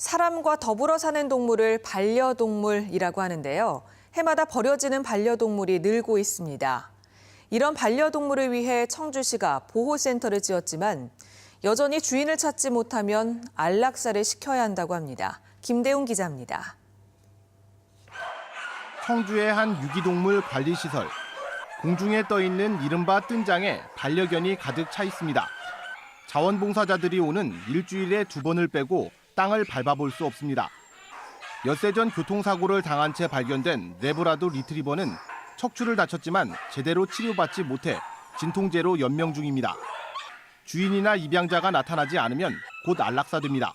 사람과 더불어 사는 동물을 반려동물이라고 하는데요. 해마다 버려지는 반려동물이 늘고 있습니다. 이런 반려동물을 위해 청주시가 보호센터를 지었지만 여전히 주인을 찾지 못하면 안락사를 시켜야 한다고 합니다. 김대웅 기자입니다. 청주의 한 유기동물 관리시설. 공중에 떠 있는 이른바 뜬장에 반려견이 가득 차 있습니다. 자원봉사자들이 오는 일주일에 두 번을 빼고 땅을 밟아볼 수 없습니다. 엿새 전 교통사고를 당한 채 발견된 레브라도 리트리버는 척추를 다쳤지만 제대로 치료받지 못해 진통제로 연명 중입니다. 주인이나 입양자가 나타나지 않으면 곧 안락사됩니다.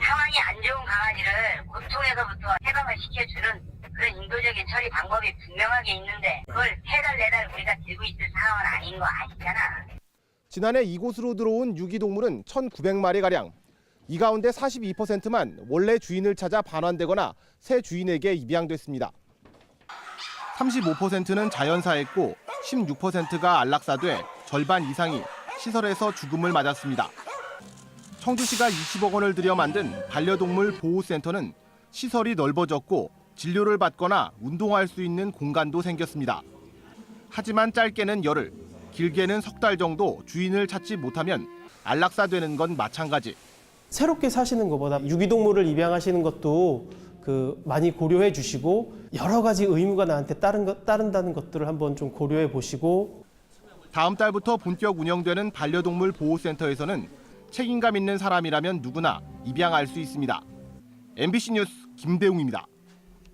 상황이 안 좋은 강아지를 고통에서부터 해방을 시켜주는 그런 인도적인 처리 방법이 분명하게 있는데 그걸 세 달 네 달 우리가 들고 있을 상황은 아닌 거 아시잖아. 지난해 이곳으로 들어온 유기동물은 1,900마리가량. 이 가운데 42%만 원래 주인을 찾아 반환되거나 새 주인에게 입양됐습니다. 35%는 자연사했고 16%가 안락사돼 절반 이상이 시설에서 죽음을 맞았습니다. 청주시가 20억 원을 들여 만든 반려동물 보호센터는 시설이 넓어졌고 진료를 받거나 운동할 수 있는 공간도 생겼습니다. 하지만 짧게는 열흘, 길게는 석 달 정도 주인을 찾지 못하면 안락사되는 건 마찬가지. 새롭게 사시는 것보다 유기동물을 입양하시는 것도 그 많이 고려해 주시고 여러 가지 의무가 나한테 따른 것, 따른다는 것들을 한번 좀 고려해 보시고 다음 달부터 본격 운영되는 반려동물 보호센터에서는 책임감 있는 사람이라면 누구나 입양할 수 있습니다. MBC 뉴스 김대웅입니다.